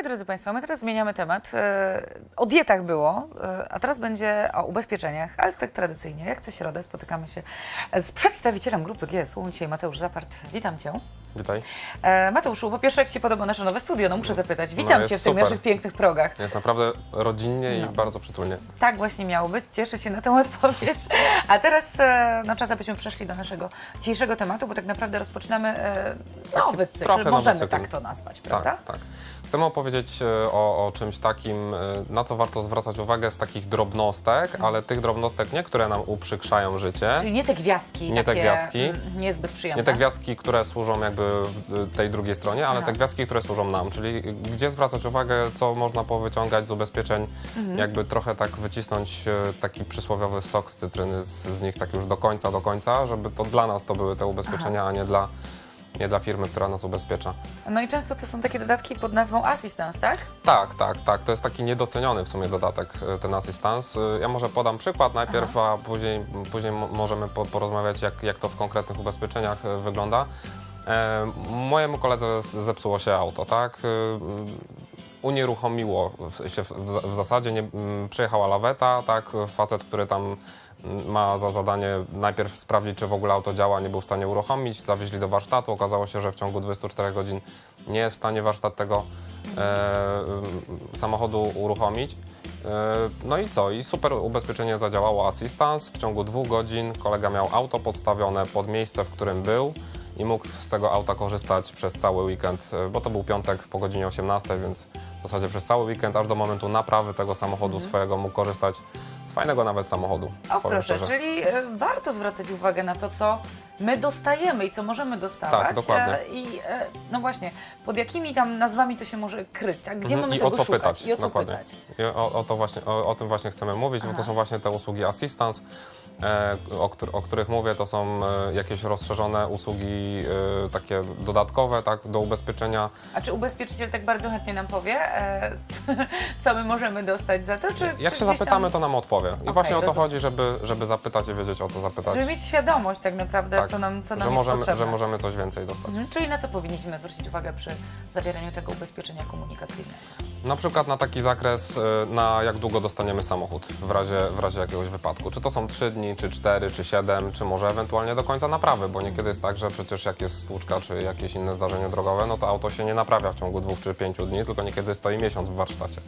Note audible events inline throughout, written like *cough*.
No i drodzy Państwo, my teraz zmieniamy temat. E, O dietach było, e, a teraz będzie o ubezpieczeniach, ale tak tradycyjnie, jak co środę spotykamy się z przedstawicielem grupy GSU, dzisiaj Mateusz Zapart. Witam Cię. Witaj. E, Mateuszu, po pierwsze, jak Ci się podoba nasze nowe studio? No muszę zapytać. Witam jest Cię w tych super. naszych pięknych progach. Jest naprawdę rodzinnie No. i bardzo przytulnie. Tak właśnie miało być. Cieszę się na tę *laughs* odpowiedź. A teraz e, no, czas, abyśmy przeszli do naszego dzisiejszego tematu, bo tak naprawdę rozpoczynamy e, nowy cykl. trochę nowy Możemy cykl. tak to nazwać, prawda? Tak, tak. Chcemy opowiedzieć e, o, o czymś takim, e, na co warto zwracać uwagę z takich drobnostek, Mhm. ale tych drobnostek nie, które nam uprzykrzają życie, Czyli nie te gwiazdki, Nie te gwiazdki. niezbyt przyjemne. nie te gwiazdki, które służą jakby w tej drugiej stronie, ale Aha. te gwiazdki, które służą nam, czyli gdzie zwracać uwagę, co można powyciągać z ubezpieczeń, Mhm. jakby trochę tak wycisnąć e, taki przysłowiowy sok z cytryny z, z nich tak już do końca, do końca, żeby to dla nas to były te ubezpieczenia, a nie dla, nie dla firmy, która nas ubezpiecza. No i często to są takie dodatki pod nazwą assistance, tak? Tak, tak, tak. To jest taki niedoceniony w sumie dodatek, e, ten assistance. E, Ja może podam przykład najpierw, a później, później mo- możemy po, porozmawiać, jak, jak to w konkretnych ubezpieczeniach e, wygląda. E, mojemu koledze z- zepsuło się auto, tak? Unieruchomiło w- się w, w, w zasadzie, nie, mm, przyjechała laweta, tak? Facet, który tam ma za zadanie najpierw sprawdzić, czy w ogóle auto działa, nie był w stanie uruchomić, zawieźli do warsztatu, okazało się, że w ciągu 24 godzin nie jest w stanie warsztat tego e, samochodu uruchomić. E, No i co? I super ubezpieczenie zadziałało Assistance. W ciągu dwóch godzin kolega miał auto podstawione pod miejsce, w którym był i mógł z tego auta korzystać przez cały weekend, e, bo to był piątek po godzinie 18, więc w zasadzie przez cały weekend, aż do momentu naprawy tego samochodu swojego mógł korzystać z fajnego nawet samochodu. O proszę, szczerze. czyli e, warto zwracać uwagę na to, co my dostajemy i co możemy dostawać. Tak, dokładnie. E, I no właśnie, pod jakimi tam nazwami to się może kryć, tak? Gdzie Mhm, mamy I tego o co szukać? pytać, I o co dokładnie. pytać? I o, o, to właśnie, o, o tym właśnie chcemy mówić, bo Aha. to są właśnie te usługi assistance, o, któr- o których mówię, to są e, jakieś rozszerzone usługi e, takie dodatkowe, tak, do ubezpieczenia. A czy ubezpieczyciel tak bardzo chętnie nam powie, e, *laughs* co my możemy dostać za to? Czy, Jak czy się zapytamy, tam, to nam odpowie. I Okej, właśnie o to rozumiem. chodzi, żeby, żeby zapytać i wiedzieć, o co zapytać. Żeby mieć świadomość tak naprawdę, Tak, co nam, co nam że, możemy, potrzebne. że możemy coś więcej dostać. Mhm. Czyli na co powinniśmy zwrócić uwagę przy zawieraniu tego ubezpieczenia komunikacyjnego? Na przykład na taki zakres, na jak długo dostaniemy samochód w razie, w razie jakiegoś wypadku. Czy to są 3 dni, czy 4, czy 7, czy może ewentualnie do końca naprawy, bo niekiedy jest tak, że przecież jak jest stłuczka, czy jakieś inne zdarzenie drogowe, no to auto się nie naprawia w ciągu dwóch czy pięciu dni, tylko niekiedy stoi miesiąc w warsztacie.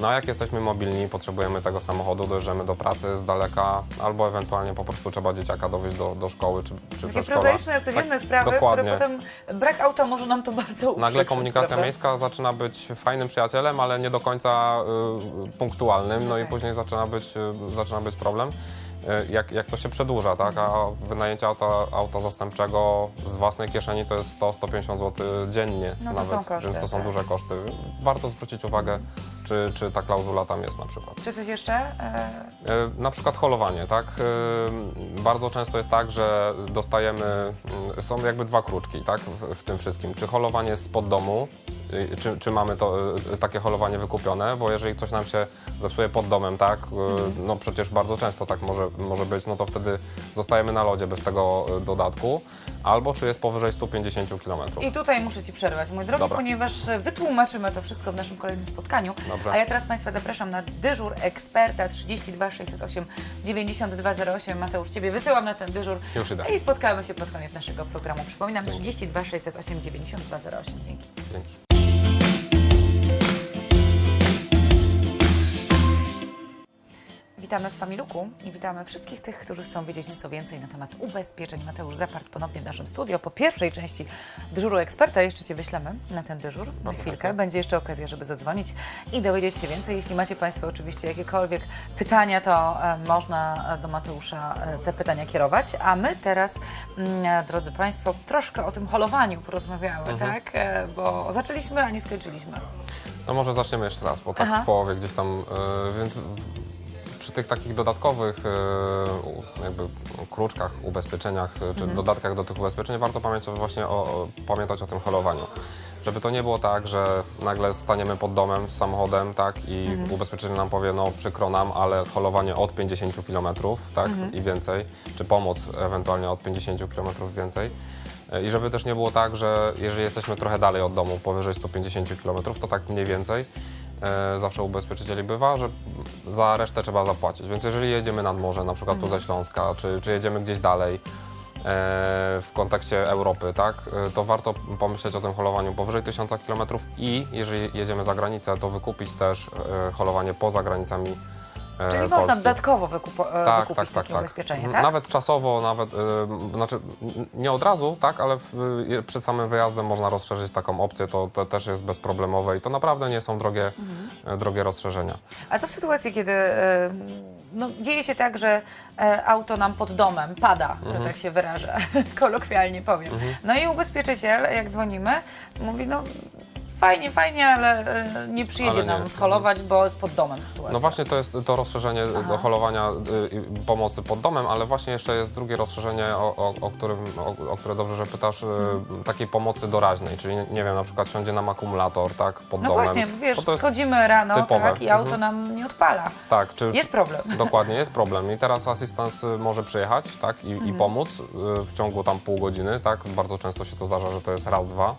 No a jak jesteśmy mobilni, potrzebujemy tego samochodu, dojeżdżamy do pracy z daleka, albo ewentualnie po prostu trzeba dzieciaka dowieźć do, do szkoły, czy, czy Takie przedszkola. prozaiczne, codzienne Tak, sprawy, dokładnie. które potem brak auta może nam to bardzo uprzykrzyć, Nagle komunikacja prawda? miejska zaczyna być fajnym przyjacielem, ale nie do końca y, punktualnym, no i później zaczyna być, y, zaczyna być problem. Y, Jak, jak to się przedłuża, tak? A wynajęcie auta, auta zastępczego z własnej kieszeni to jest 100-150 zł dziennie No to nawet, są koszty, więc to są tak. duże koszty. Warto zwrócić uwagę, czy, czy ta klauzula tam jest na przykład. Czy coś jeszcze? E, E, Na przykład holowanie, tak? E, Bardzo często jest tak, że dostajemy, mm, są jakby dwa kruczki, tak? W, w tym wszystkim. Czy holowanie jest spod domu, czy, czy mamy to, y, takie holowanie wykupione, bo jeżeli coś nam się zepsuje pod domem, tak? Y, No przecież bardzo często tak może, może być, no to wtedy zostajemy na lodzie bez tego y, dodatku. Albo czy jest powyżej 150 km. I tutaj muszę Ci przerwać, mój drogi, Dobra. ponieważ wytłumaczymy to wszystko w naszym kolejnym spotkaniu. Dobrze. A ja teraz Państwa zapraszam na dyżur eksperta 32 608 9208. Mateusz, Ciebie wysyłam na ten dyżur. Już idę. I spotkamy się pod koniec naszego programu. Przypominam 32 608 9208. Dzięki. Dzięki. Witamy w Familuku i witamy wszystkich tych, którzy chcą wiedzieć nieco więcej na temat ubezpieczeń. Mateusz Zapart ponownie w naszym studio. Po pierwszej części dyżuru eksperta jeszcze Cię wyślemy na ten dyżur na Bardzo chwilkę. chętnie. Będzie jeszcze okazja, żeby zadzwonić i dowiedzieć się więcej. Jeśli macie Państwo oczywiście jakiekolwiek pytania, to e, można e, do Mateusza e, te pytania kierować. A my teraz, mm, drodzy Państwo, troszkę o tym holowaniu porozmawiamy, Mhm. tak? Bo zaczęliśmy, a nie skończyliśmy. No może zaczniemy jeszcze raz, bo tak Aha. w połowie gdzieś tam, y, więc przy tych takich dodatkowych u- jakby kruczkach, ubezpieczeniach y, czy dodatkach do tych ubezpieczeń warto pamiętać właśnie o, o, pamiętać o tym holowaniu. żeby to nie było tak, że nagle staniemy pod domem z samochodem, tak, i Mhm. ubezpieczyciel nam powie, no przykro nam, ale holowanie od 50 km, tak, Mhm. i więcej, czy pomoc ewentualnie od 50 km więcej. E, I żeby też nie było tak, że jeżeli jesteśmy trochę dalej od domu, powyżej 150 km, to tak mniej więcej, e, zawsze u ubezpieczycieli bywa, że za resztę trzeba zapłacić. Więc jeżeli jedziemy nad morze, na przykład tu ze Śląska, czy, czy jedziemy gdzieś dalej, e, w kontekście Europy, tak, e, to warto pomyśleć o tym holowaniu powyżej 1000 km i jeżeli jedziemy za granicę, to wykupić też e, holowanie poza granicami e, Czyli można dodatkowo wykupo, e, Tak, wykupić tak, tak, takie tak. ubezpieczenie, Mhm. tak? Nawet czasowo, nawet, y, znaczy nie od razu, tak, ale w, y, przed samym wyjazdem można rozszerzyć taką opcję, to, to też jest bezproblemowe i to naprawdę nie są drogie, Mhm. e, drogie rozszerzenia. A to w sytuacji, kiedy e, no, dzieje się tak, że e, auto nam pod domem pada, Mhm. że tak się wyrażę, *laughs* kolokwialnie powiem. No i ubezpieczyciel, jak dzwonimy, mówi, no fajnie, fajnie, ale e, nie przyjedzie Ale nie. nam scholować, bo jest pod domem sytuacja. No właśnie to jest to rozszerzenie do holowania y, y, pomocy pod domem, ale właśnie jeszcze jest drugie rozszerzenie, o, o, o, którym, o, o które dobrze, że pytasz, y, takiej pomocy doraźnej, czyli nie, wiem, na przykład siądzie nam akumulator, tak, pod No domem. właśnie, wiesz, Bo to jest- schodzimy rano typowe. tak, i auto Mhm. nam nie odpala. Tak, czy, Jest problem. *laughs* Dokładnie, jest problem. I teraz asystans y, może przyjechać tak, i, i pomóc y, w ciągu tam pół godziny. Tak? Bardzo często się to zdarza, że to jest raz, dwa.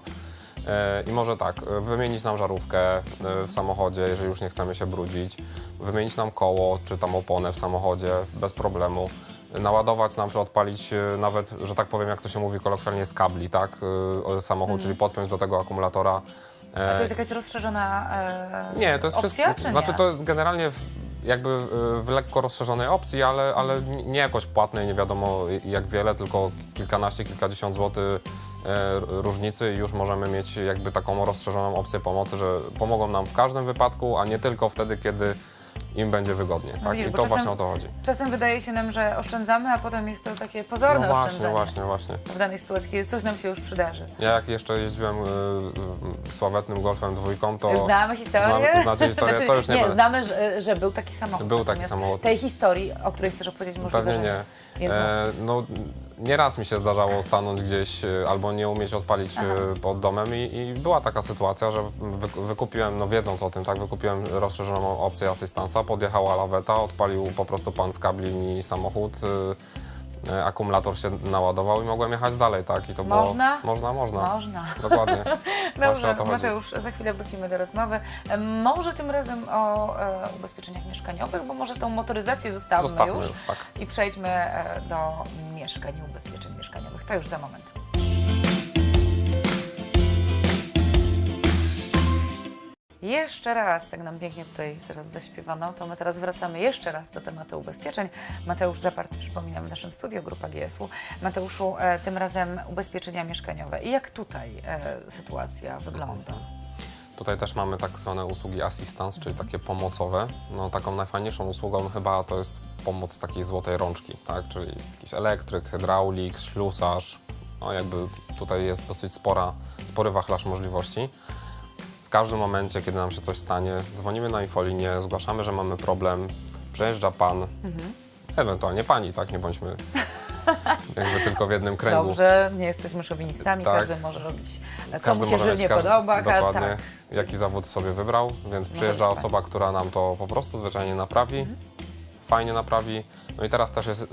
E, I może tak, y, wymienić nam żarówkę y, w samochodzie, jeżeli już nie chcemy się brudzić, wymienić nam koło czy tam oponę w samochodzie bez problemu, naładować nam czy odpalić nawet, że tak powiem, jak to się mówi kolokwialnie, z kabli, tak, samochód, czyli podpiąć do tego akumulatora. A E, to jest jakaś rozszerzona e, nie, to jest opcja, wszystko. czy nie? Znaczy to jest generalnie jakby w lekko rozszerzonej opcji, ale, ale nie jakoś płatnej, nie wiadomo jak wiele, tylko kilkanaście, kilkadziesiąt złotych e, różnicy i już możemy mieć jakby taką rozszerzoną opcję pomocy, że pomogą nam w każdym wypadku, a nie tylko wtedy, kiedy im będzie wygodnie. Tak? widzisz, I to czasem- właśnie o to chodzi. Czasem wydaje się nam, że oszczędzamy, a potem jest to takie pozorne No właśnie, oszczędzanie. właśnie, właśnie. W danej sytuacji, kiedy coś nam się już przydarzy. Ja jak jeszcze jeździłem y, y, sławetnym Golfem dwójką, to... Już znamy historię? Znam- znacie historię? Znaczy, To już nie nie znamy, że, że był taki samochód. Był taki samochód. Tej historii, o której chcesz opowiedzieć, możliwe, Pewnie nie. Więc E, no, nieraz mi się zdarzało stanąć gdzieś e, albo nie umieć odpalić e, pod domem i, i była taka sytuacja, że wy, wykupiłem, no wiedząc o tym, tak, wykupiłem rozszerzoną opcję asystansa, podjechała laweta, odpalił po prostu pan z kabli mi samochód, e, e, akumulator się naładował i mogłem jechać dalej, tak, i to Można? było... Można? Można, Można. Dokładnie. *laughs* Właśnie Dobrze, o to chodzi. Mateusz, za chwilę wrócimy do rozmowy. E, Może tym razem o e, ubezpieczeniach mieszkaniowych, bo może tą motoryzację zostawmy, Zostawmy już, już, tak. i przejdźmy e, do mieszkań i ubezpieczeń mieszkaniowych. To już za moment. Jeszcze raz, tak nam pięknie tutaj teraz zaśpiewano, to my teraz wracamy jeszcze raz do tematu ubezpieczeń. Mateusz Zaparty, przypominam, w naszym studio, Grupa GSU. Mateuszu, e, tym razem ubezpieczenia mieszkaniowe. I jak tutaj e, sytuacja wygląda? Tutaj też mamy tak zwane usługi assistance, czyli takie pomocowe. No, taką najfajniejszą usługą chyba to jest pomoc takiej złotej rączki, tak? czyli jakiś elektryk, hydraulik, ślusarz. No, jakby tutaj jest dosyć spora, spory wachlarz możliwości. W każdym momencie, kiedy nam się coś stanie, dzwonimy na infolinię, zgłaszamy, że mamy problem, przejeżdża pan, ewentualnie pani, tak? Nie bądźmy *laughs* jakby tylko w jednym kręgu. Dobrze, nie jesteśmy szowinistami, Tak. każdy może robić, e, co Każdy mu się może mieć żywnie każdy- podoba. ka- Dokładnie, Tak. jaki zawód sobie wybrał, więc przyjeżdża być osoba, która nam to po prostu zwyczajnie naprawi, Mhm. fajnie naprawi. No i teraz też jest, y,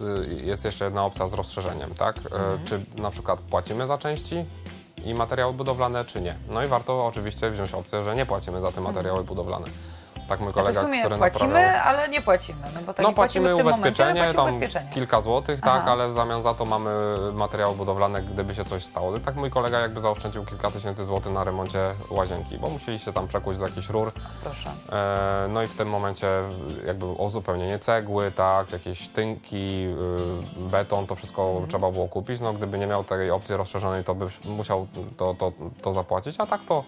jest jeszcze jedna opcja z rozszerzeniem, tak? Y, Mhm. Czy na przykład płacimy za części i materiały budowlane, czy nie? No i warto oczywiście wziąć opcję, że nie płacimy za te materiały budowlane. Tak mój. Znaczy kolega, w sumie który płacimy, naprawiał... ale nie płacimy. No, bo to No nie płacimy płacimy w tym momencie, ubezpieczenie, ale tam ubezpieczenie. kilka złotych, tak, Aha. ale w zamian za to mamy materiały budowlane, gdyby się coś stało. I tak mój kolega jakby zaoszczędził kilka tysięcy złotych na remoncie łazienki, bo musieli się tam przekuć do jakichś rur. Proszę. E, no i w tym momencie jakby uzupełnienie cegły, tak, jakieś tynki, y, beton, to wszystko Mhm. trzeba było kupić. No gdyby nie miał tej opcji rozszerzonej, to by musiał to, to, to zapłacić, a tak to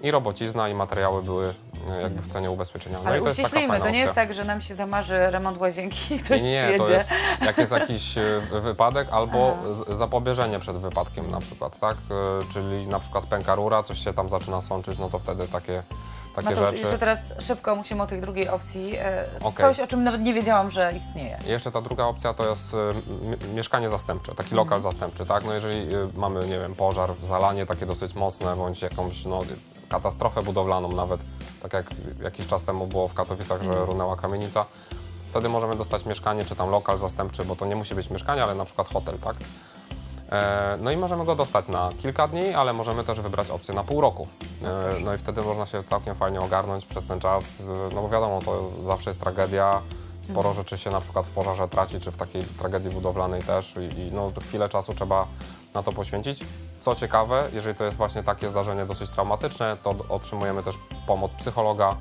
i robocizna, i materiały były e, jakby w cenie ubezpieczenia. No Ale i to jest taka uściślijmy, fajna to nie jest opcja. tak, że nam się zamarzy remont łazienki i ktoś Nie, przyjedzie. to jest, jak jest *laughs* jakiś e, wypadek albo z- zapobieżenie przed wypadkiem na przykład, tak? E, Czyli na przykład pęka rura, coś się tam zaczyna sączyć, no to wtedy takie, takie Mateusz, rzeczy. jeszcze teraz szybko musimy o tej drugiej opcji. E, Okej. Coś, o czym nawet nie wiedziałam, że istnieje. I Jeszcze ta druga opcja to jest y, m- mieszkanie zastępcze, taki Mhm. lokal zastępczy, tak? No jeżeli y, mamy, nie wiem, pożar, zalanie takie dosyć mocne, bądź jakąś no, katastrofę budowlaną nawet, tak jak jakiś czas temu było w Katowicach, Mhm. że runęła kamienica, wtedy możemy dostać mieszkanie, czy tam lokal zastępczy, bo to nie musi być mieszkanie, ale na przykład hotel, tak? E, No i możemy go dostać na kilka dni, ale możemy też wybrać opcję na pół roku. E, No i wtedy można się całkiem fajnie ogarnąć przez ten czas, e, no bo wiadomo, to zawsze jest tragedia. Sporo rzeczy się na przykład w pożarze traci, czy w takiej tragedii budowlanej też i, i no, chwilę czasu trzeba na to poświęcić. Co ciekawe, jeżeli to jest właśnie takie zdarzenie dosyć traumatyczne, to otrzymujemy też pomoc psychologa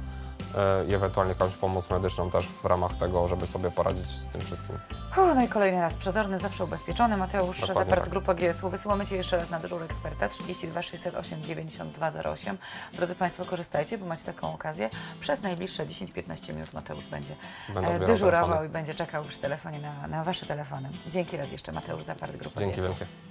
e, i ewentualnie jakąś pomoc medyczną też w ramach tego, żeby sobie poradzić z tym wszystkim. Uff, no i kolejny raz przezorny, zawsze ubezpieczony. Mateusz Dokładnie tak. Grupa GSU. Wysyłamy Cię jeszcze raz na dyżur eksperta 32 608 9208. Drodzy Państwo, korzystajcie, bo macie taką okazję. Przez najbliższe 10-15 minut Mateusz będzie Będę e, dyżurował telefony. i będzie czekał przy telefonie na, na Wasze telefony. Dzięki raz jeszcze Mateusz Zapart, Grupa Dzięki GSU. wielkie.